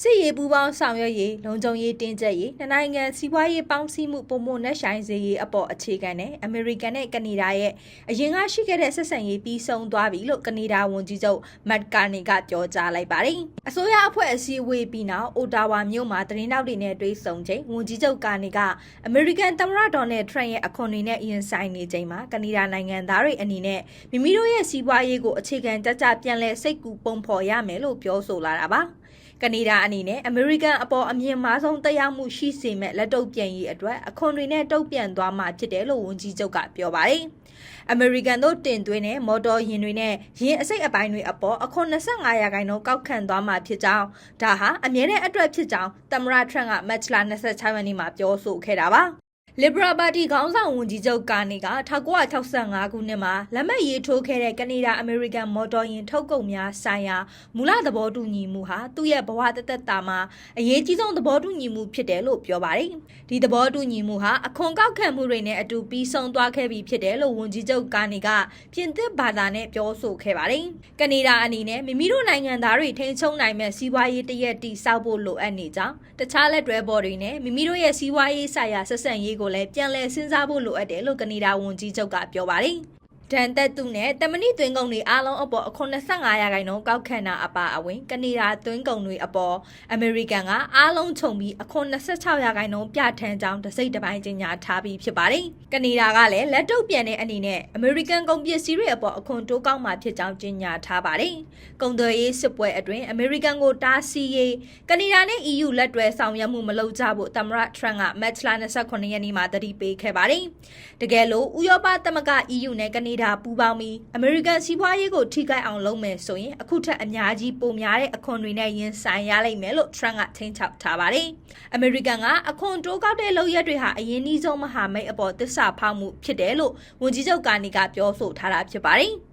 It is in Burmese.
စစ်ရေးပူးပေါင်းဆောင်ရွက်ရေးလုံခြုံရေးတင်းကျပ်ရေးနှစ်နိုင်ငံစီးပွားရေးပေါင်းစည်းမှုပုံမှုနဲ့ဆိုင်စေရေးအပေါ်အခြေခံတဲ့အမေရိကန်နဲ့ကနေဒါရဲ့အရင်ကရှိခဲ့တဲ့ဆက်ဆံရေးပြီးဆုံးသွားပြီလို့ကနေဒါဝန်ကြီးချုပ်မတ်ကာနီကပြောကြားလိုက်ပါတယ်။အစိုးရအဖွဲ့အစည်းအဝေးပြီးနောက်အိုတာဝါမြို့မှာသတင်းတောက်တွေနဲ့တွေ့ဆုံချိန်ဝန်ကြီးချုပ်ကာနီကအမေရိကန်သမ္မတဒေါ်နယ်ထရန့်ရဲ့အခွန်တွေနဲ့ရင်ဆိုင်နေချိန်မှာကနေဒါနိုင်ငံသားတွေအနေနဲ့မိမိတို့ရဲ့စီးပွားရေးကိုအခြေခံကြကြပြန်လဲစိတ်ကူပုံဖော်ရမယ်လို့ပြောဆိုလာတာပါ။ ကနေဒါအနေနဲ့အမေရိကန်အပေါ်အမြင့်မားဆုံးတက်ရောက်မှုရှိစေမဲ့လက်တုပ်ပြန်ရေးအတွက်အခွန်တွေနဲ့တုပ်ပြန်သွားမှာဖြစ်တယ်လို့ဝန်ကြီးချုပ်ကပြောပါတယ်။အမေရိကန်တို့တင်သွင်းတဲ့မော်တော်ယာဉ်တွေနဲ့ယာဉ်အစိတ်အပိုင်းတွေအပေါ်အခွန်25ရာခိုင်နှုန်းကောက်ခံသွားမှာဖြစ်ကြောင်းဒါဟာအမြဲတမ်းအတွက်ဖြစ်ကြောင်းသမ္မတထရန့်ကမတ်လ26ရက်နေ့မှာပြောဆိုခဲ့တာပါ။ Liberal Party ခေါင်းဆောင်ဝန်ကြီးချုပ်ကာနီက1965ခုနှစ်မှာလက်မှတ်ရေးထိုးခဲ့တဲ့ကနေဒါအမေရိကန်မော်တော်ယာဉ်ထုတ်ကုန်များဆိုင်ရာမူလသဘောတူညီမှုဟာသူ့ရဲ့ဘဝတသက်တာမှာအရေးကြီးဆုံးသဘောတူညီမှုဖြစ်တယ်လို့ပြောပါတယ်။ဒီသဘောတူညီမှုဟာအခွန်ကောက်ခံမှုတွေနဲ့အတူပြီးဆုံးသွားခဲ့ပြီဖြစ်တယ်လို့ဝန်ကြီးချုပ်ကာနီကပြင်သစ်ဘာသာနဲ့ပြောဆိုခဲ့ပါတယ်။ကနေဒါအနေနဲ့မိမိတို့နိုင်ငံသားတွေထိန်းချုပ်နိုင်မဲ့စီးပွားရေးတရက်တည်ဆောက်ဖို့လိုအပ်နေကြောင်းတခြားလက်တွဲဘော်တွေနဲ့မိမိတို့ရဲ့စီးပွားရေးဆိုင်ရာဆက်ဆံရေးကိုလည်းပြန်လည်စဉ်းစားဖို့လိုအပ်တယ်လို့ကနေဒါဝန်ကြီးချုပ်ကပြောပါတယ်။ ဒန်သက်သူနဲ့တမဏိသွင်းကုန်တွေအားလုံးအပေါ်အခွန်25ရာခိုင်နှုန်းကောက်ခံတာအပါအဝင်ကနေဒါသွင်းကုန်တွေအပေါ်အမေရိကန်ကအားလုံးခြုံပြီးအခွန်26ရာခိုင်နှုန်းပြဋ္ဌာန်းကြောင်းတစိမ့်တစ်ပိုင်းကြေညာထားပြီးဖြစ်ပါတယ်။ကနေဒါကလည်းလက်တုပ်ပြန်တဲ့အနေနဲ့အမေရိကန်ကုန်ပစ္စည်းတွေအပေါ်အခွန်တိုးကောက်မှာဖြစ်ကြောင်းကြေညာထားပါတယ်။ကုန်သွယ်ရေးစစ်ပွဲအတွင်းအမေရိကန်ကိုတားဆီးရေးကနေဒါနဲ့ EU လက်တွဲဆောင်ရွက်မှုမလုပ်ကြဖို့သမ္မတထရန့်ကမတ်လ29ရက်နေ့မှာတတိပေးခဲ့ပါတယ်။တကယ်လို့ဥရောပသမဂ္ဂ EU နဲ့ကနေဒါပူးပေါင်းပြီးအမေရိကန်စီးပွားရေးကိုထိခိုက်အောင်လုပ်မယ်ဆိုရင်အခုထက်အများကြီးပိုများတဲ့အခွန်တွေနဲ့ရင်ဆိုင်ရလိမ့်မယ်လို့ Trump ကထိန်းချုပ်ထားပါတယ်။အမေရိကန်ကအခွန်တိုးကောက်တဲ့လုပ်ရက်တွေဟာအရင်နှီးဆုံးမဟာမိတ်အပေါ်သစ္စာဖောက်မှုဖြစ်တယ်လို့ဝန်ကြီးချုပ်ကာနီကပြောဆိုထားတာဖြစ်ပါတယ်။